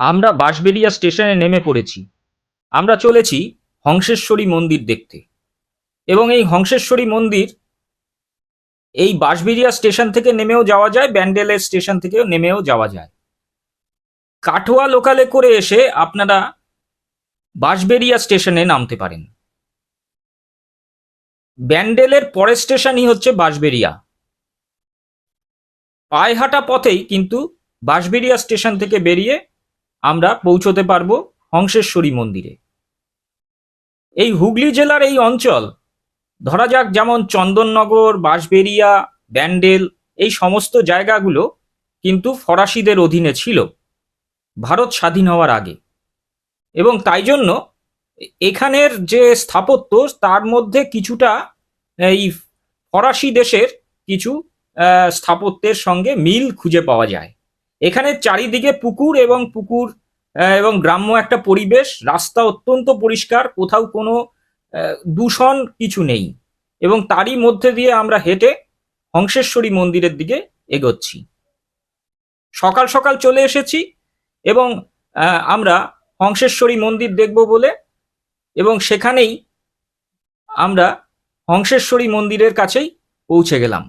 আমরা বাঁশবেড়িয়া স্টেশনে নেমে পড়েছি। আমরা চলেছি হংসেশ্বরী মন্দির দেখতে। এবং এই হংসেশ্বরী মন্দির এই বাঁশবেড়িয়া স্টেশন থেকে নেমেও যাওয়া যায়, ব্যান্ডেলের স্টেশন থেকেও নেমেও যাওয়া যায়। কাটোয়া লোকালে করে এসে আপনারা বাঁশবেড়িয়া স্টেশনে নামতে পারেন। ব্যান্ডেলের পরের স্টেশনই হচ্ছে বাঁশবেড়িয়া। পায়ে হাঁটা পথেই কিন্তু বাঁশবেড়িয়া স্টেশন থেকে বেরিয়ে আমরা পৌঁছতে পারব হংসেশ্বরী মন্দিরে। এই হুগলি জেলার এই অঞ্চল, ধরা যাক যেমন চন্দননগর, বাঁশবেড়িয়া, ব্যান্ডেল, এই সমস্ত জায়গাগুলো কিন্তু ফরাসিদের অধীনে ছিল ভারত স্বাধীন হওয়ার আগে। এবং তাই জন্য এখানের যে স্থাপত্য, তার মধ্যে কিছুটা এই ফরাসি দেশের কিছু স্থাপত্যের সঙ্গে মিল খুঁজে পাওয়া যায়। এখানে চারিদিকে পুকুর এবং পুকুর এবং গ্রাম্য একটা পরিবেশ। রাস্তা অত্যন্ত পরিষ্কার, কোথাও কোনো দূষণ কিছু নেই। এবং তারই মধ্যে দিয়ে আমরা হেঁটে হংসেশ্বরী মন্দিরের দিকে এগোচ্ছি। সকাল সকাল চলে এসেছি এবং আমরা হংসেশ্বরী মন্দির দেখব বলে এবং সেখানেই আমরা হংসেশ্বরী মন্দিরের কাছেই পৌঁছে গেলাম।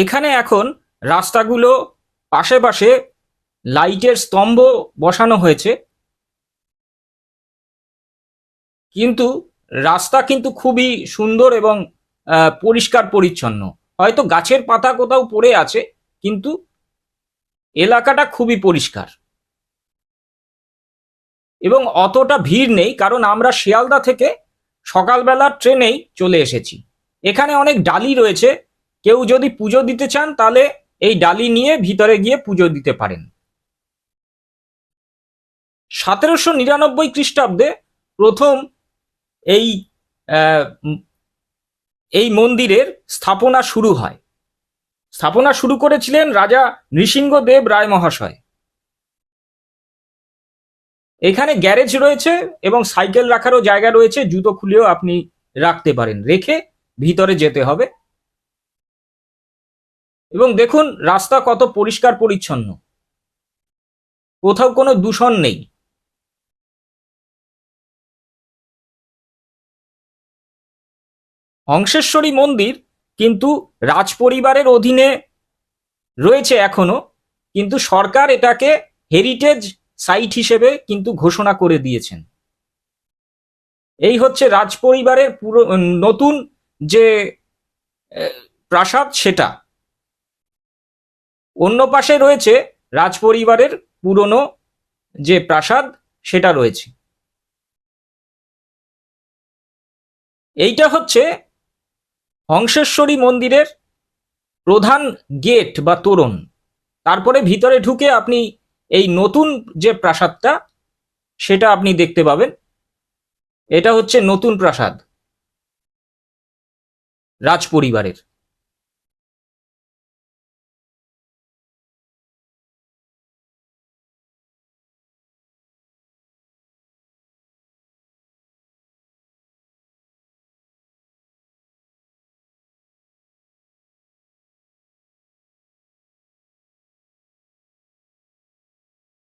এখানে এখন রাস্তাগুলো পাশে পাশে লাইটের স্তম্ভ বসানো হয়েছে। কিন্তু রাস্তা কিন্তু খুবই সুন্দর এবং পরিষ্কার পরিচ্ছন্ন। হয়তো গাছের পাতা কোথাও পড়ে আছে, কিন্তু এলাকাটা খুবই পরিষ্কার। এবং অতটা ভিড় নেই, কারণ আমরা শিয়ালদা থেকে সকালবেলার ট্রেনেই চলে এসেছি। এখানে অনেক ডালি রয়েছে কেউ যদি পুজো দিতে চান, তাহলে এই ডালি নিয়ে ভিতরে গিয়ে পুজো দিতে পারেন। সতেরোশো নিরানব্বই খ্রিস্টাব্দে প্রথম এই এই মন্দিরের স্থাপনা শুরু হয়। স্থাপনা শুরু করেছিলেন রাজা নৃসিংহদেব রায় মহাশয়। এখানে গ্যারেজ রয়েছে এবং সাইকেল রাখারও জায়গা রয়েছে, জুতো খুলেও আপনি রাখতে পারেন। রেখে ভিতরে যেতে হবে। এবং দেখুন, রাস্তা কত পরিষ্কার পরিচ্ছন্ন। কোথাও কোনো দূষণ নেই। হংসেশ্বরী মন্দির কিন্তু রাজ পরিবারের অধীনে রয়েছে এখনও, কিন্তু সরকার এটাকে হেরিটেজ সাইট হিসেবে কিন্তু ঘোষণা করে দিয়েছেন। এই হচ্ছে রাজ পরিবারের পুরো, নতুন যে প্রাসাদ সেটা। অন্য পাশে রয়েছে রাজপরিবারের পুরনো যে প্রাসাদ, সেটা রয়েছে। এইটা হচ্ছে হংসেশ্বরী মন্দিরের প্রধান গেট বা তোরণ। তারপরে ভিতরে ঢুকে আপনি এই নতুন যে প্রাসাদটা, সেটা আপনি দেখতে পাবেন। এটা হচ্ছে নতুন প্রাসাদ রাজপরিবারের।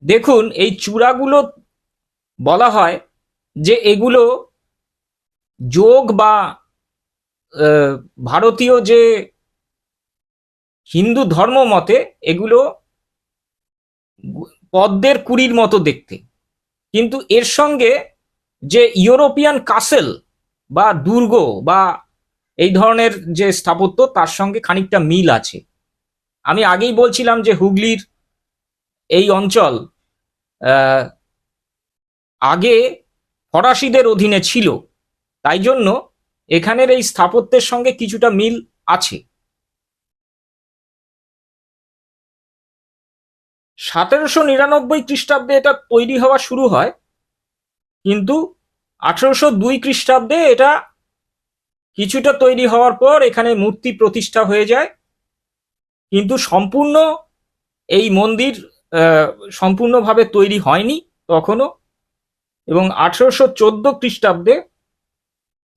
দেখুন, এই চূড়াগুলো বলা হয় যে এগুলো যোগ বা ভারতীয় যে হিন্দু ধর্ম মতে এগুলো পদ্মের কুড়ির মতো দেখতে। কিন্তু এর সঙ্গে যে ইউরোপিয়ান কাসেল বা দুর্গ বা এই ধরনের যে স্থাপত্য, তার সঙ্গে খানিকটা মিল আছে। আমি আগেই বলছিলাম যে হুগলির এই অঞ্চল আগে ফরাসিদের অধীনে ছিল। তাই জন্য এখানের এই স্থাপত্যের সঙ্গে কিছুটা মিল আছে। সতেরোশো নিরানব্বই খ্রিস্টাব্দে এটা তৈরি হওয়া শুরু হয়, কিন্তু আঠেরোশো দুই খ্রিস্টাব্দে এটা কিছুটা তৈরি হওয়ার পর এখানে মূর্তি প্রতিষ্ঠা হয়ে যায়। কিন্তু সম্পূর্ণ এই মন্দির সম্পূর্ণভাবে তৈরি হয়নি তখনও। এবং আঠেরোশো চোদ্দ খ্রিস্টাব্দে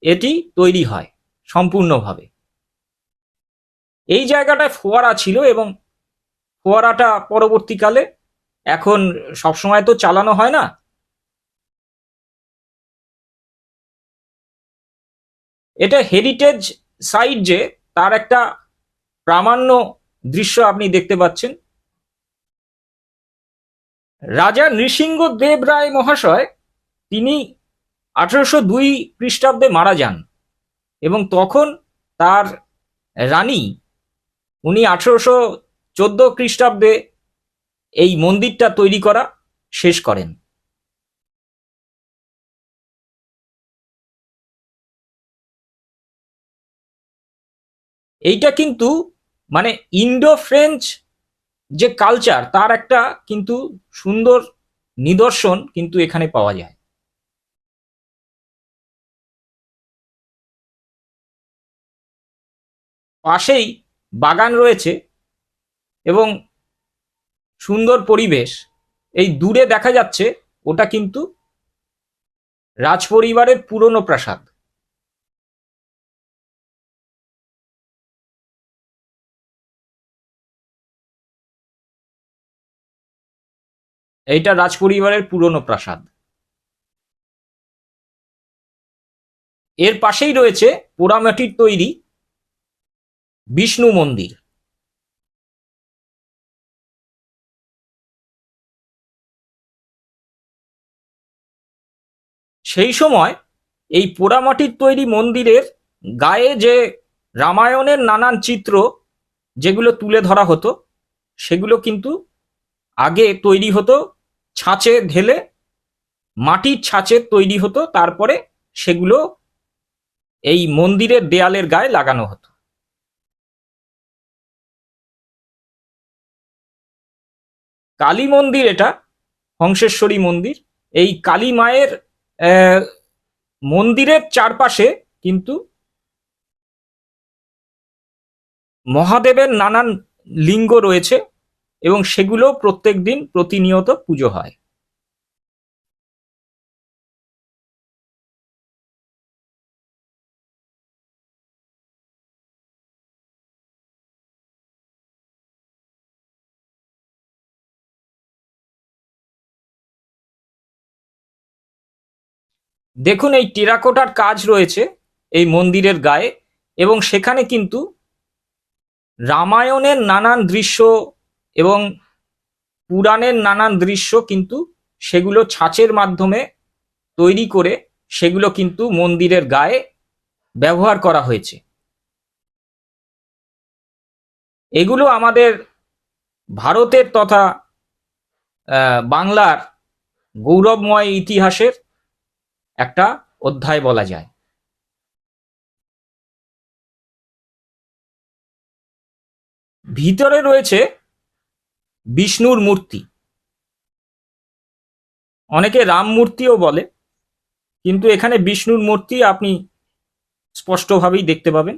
এটি তৈরি হয় সম্পূর্ণভাবে। এই জায়গাটায় ফোয়ারা ছিল এবং ফোয়ারাটা পরবর্তীকালে এখন সবসময় তো চালানো হয় না। এটা হেরিটেজ সাইট যে, তার একটা প্রামাণ্য দৃশ্য আপনি দেখতে পাচ্ছেন। রাজা নৃসিংহ দেব রায় মহাশয়, তিনি আঠারোশো দুই খ্রিস্টাব্দে মারা যান এবং তখন তার রানী, উনি আঠারোশো চোদ্দ খ্রিস্টাব্দে এই মন্দিরটা তৈরি করা শেষ করেন। এইটা কিন্তু মানে ইন্ডো ফ্রেঞ্চ যে কালচার তার একটা কিন্তু সুন্দর নিদর্শন কিন্তু এখানে পাওয়া যায়। পাশেই বাগান রয়েছে এবং সুন্দর পরিবেশ। এই দূরে দেখা যাচ্ছে ওটা কিন্তু রাজপরিবারের পুরনো প্রাসাদ। এইটা রাজপরিবারের পুরনো প্রাসাদ। এর পাশেই রয়েছে পোড়ামাটির তৈরি বিষ্ণু মন্দির। সেই সময় এই পোড়ামাটির তৈরি মন্দিরের গায়ে যে রামায়ণের নানান চিত্র যেগুলো তুলে ধরা হতো, সেগুলো কিন্তু আগে তৈরি হতো ছাঁচে ঢেলে মাটির ছাঁচের তৈরি হতো, তারপরে সেগুলো এই মন্দিরের দেয়ালের গায়ে লাগানো হতো। কালী মন্দির এটা, হংসেশ্বরী মন্দির। এই কালী মায়ের মন্দিরের চারপাশে কিন্তু মহাদেবের নানান লিঙ্গ রয়েছে। এবং সেগুলো প্রত্যেক দিন প্রতিনিয়ত পুজো হয়। দেখুন, এই টেরাকোটার কাজ রয়েছে এই মন্দিরের গায়ে এবং সেখানে কিন্তু রামায়ণের নানান দৃশ্য এবং পুরাণের নানান দৃশ্য কিন্তু সেগুলো ছাঁচের মাধ্যমে তৈরি করে সেগুলো কিন্তু মন্দিরের গায়ে ব্যবহার করা হয়েছে। এগুলো আমাদের ভারতের তথা বাংলার গৌরবময় ইতিহাসের একটা অধ্যায় বলা যায়। ভিতরে রয়েছে বিষ্ণুর মূর্তি। অনেকে রাম মূর্তিও বলে কিন্তু এখানে বিষ্ণুর মূর্তি আপনি স্পষ্টভাবেই দেখতে পাবেন।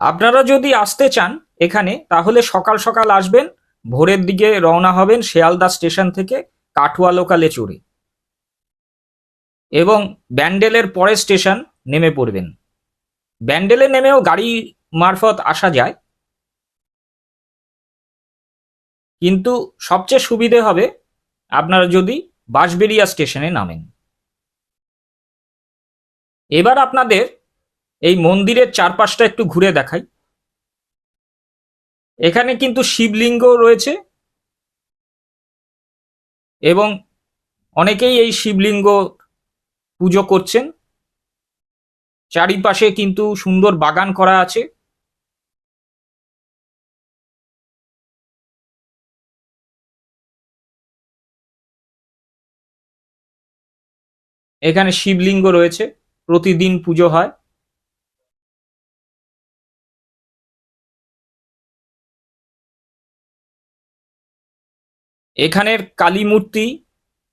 আপনারা যদি আসতে চান এখানে, তাহলে সকাল সকাল আসবেন, ভোরের দিকে রওনা হবেন শেয়ালদা স্টেশন থেকে কাঠুয়া লোকালে চড়ে। এবং ব্যান্ডেলের পরের স্টেশন নেমে পড়বেন। ব্যান্ডেলে নেমেও গাড়ি মারফত আসা যায়। কিন্তু সবচেয়ে সুবিধে হবে, আপনারা যদি বাঁশবেড়িয়া স্টেশনে নামেন। এবার আপনাদের এই মন্দিরের চারপাশটা একটু ঘুরে দেখাই। এখানে কিন্তু শিবলিঙ্গ রয়েছে এবং অনেকেই এই শিবলিঙ্গ পুজো করছেন। চারিপাশে কিন্তু সুন্দর বাগান করা আছে। এখানে শিবলিঙ্গ রয়েছে, প্রতিদিন পুজো হয়। এখানের কালী মূর্তি,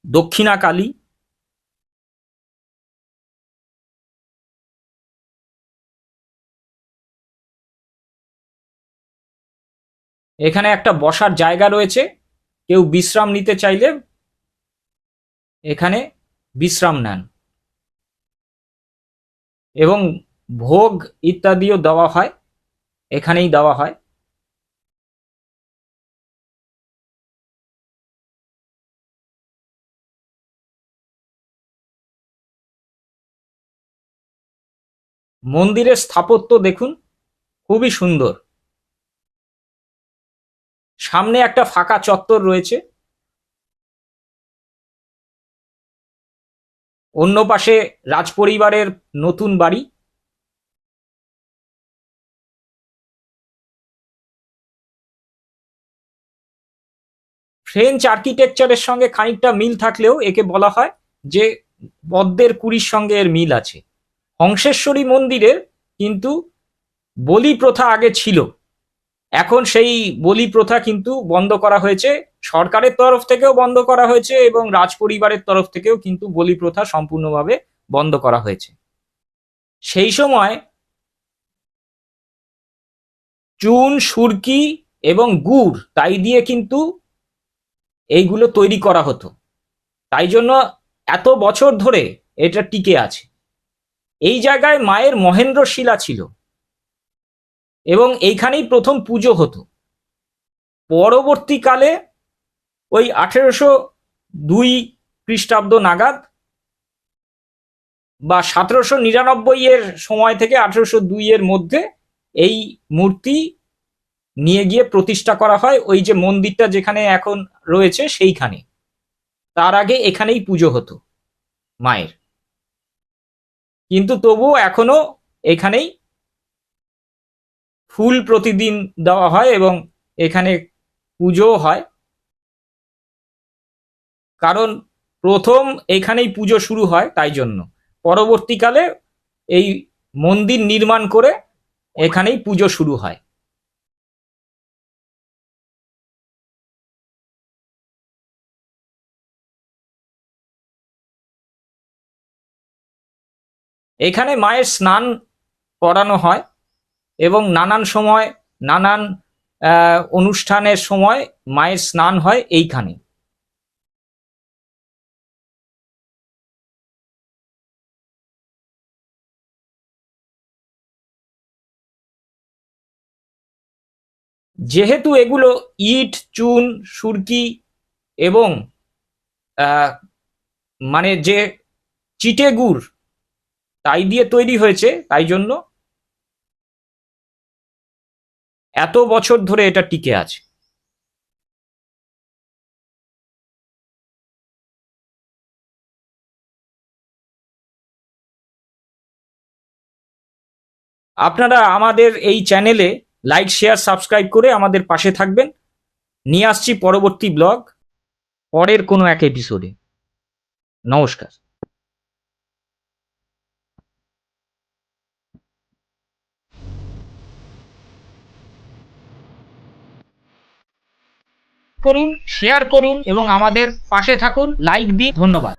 দক্ষিণা কালী। এখানে একটা বসার জায়গা রয়েছে। কেউ বিশ্রাম নিতে চাইলে এখানে বিশ্রাম নেন। এবং ভোগ ইত্যাদিও দেওয়া হয়। এখানেই দেওয়া হয়। মন্দিরের স্থাপত্য দেখুন, খুবই সুন্দর। সামনে একটা ফাঁকা চত্বর রয়েছে। অন্য পাশে রাজপরিবারের নতুন বাড়ি। ফ্রেঞ্চ আর্কিটেকচারের সঙ্গে খানিকটা মিল থাকলেও একে বলা হয় যে পদ্মের কুড়ির সঙ্গে এর মিল আছে। হংসেশ্বরী মন্দিরের কিন্তু বলি প্রথা আগে ছিল। এখন সেই বলি প্রথা কিন্তু বন্ধ করা হয়েছে। সরকারের তরফ থেকেও বন্ধ করা হয়েছে এবং রাজপরিবারের তরফ থেকেও কিন্তু বলি প্রথা সম্পূর্ণভাবে বন্ধ করা হয়েছে। সেই সময় চুন, সুরকি এবং গুড়, তাই দিয়ে কিন্তু এইগুলো তৈরি করা হতো। তাই জন্য এত বছর ধরে এটা টিকে আছে। এই জায়গায় মায়ের মহেন্দ্র শিলা ছিল। এবং এইখানেই প্রথম পুজো হতো। পরবর্তীকালে ওই আঠেরোশো দুই খ্রিস্টাব্দ নাগাদ বা সতেরোশো নিরানব্বই এর সময় থেকে আঠেরোশো দুই এর মধ্যে এই মূর্তি নিয়ে গিয়ে প্রতিষ্ঠা করা হয়। ওই যে মন্দিরটা যেখানে এখন রয়েছে সেইখানে। তার আগে এখানেই পুজো হতো মায়ের। কিন্তু তবুও এখনও এখানেই ফুল প্রতিদিন দেওয়া হয় এবং এখানে পুজো হয়। কারণ প্রথম এখানেই পুজো শুরু হয় তাই জন্য। পরবর্তীকালে এই মন্দির নির্মাণ করে এখানেই পুজো শুরু হয়। এখানে মায়ের স্নান করানো হয় এবং নানান সময়, নানান অনুষ্ঠানের সময় মায়ের স্নান হয় এইখানে। যেহেতু এগুলো ইট, চুন, সুরকি এবং মানে যে চিটে গুড় তাই দিয়ে তৈরি হয়েছে, তাই জন্য এত বছর ধরে এটা টিকে আছে। আপনারা আমাদের এই চ্যানেলে লাইক, শেয়ার, সাবস্ক্রাইব করে আমাদের পাশে থাকবেন। নিয়ে আসছি পরবর্তী ব্লগ, পরের কোনো এক এপিসোডে নমস্কার। করুন শেয়ার করুন এবং আমাদের পাশে থাকুন লাইক দিন ধন্যবাদ।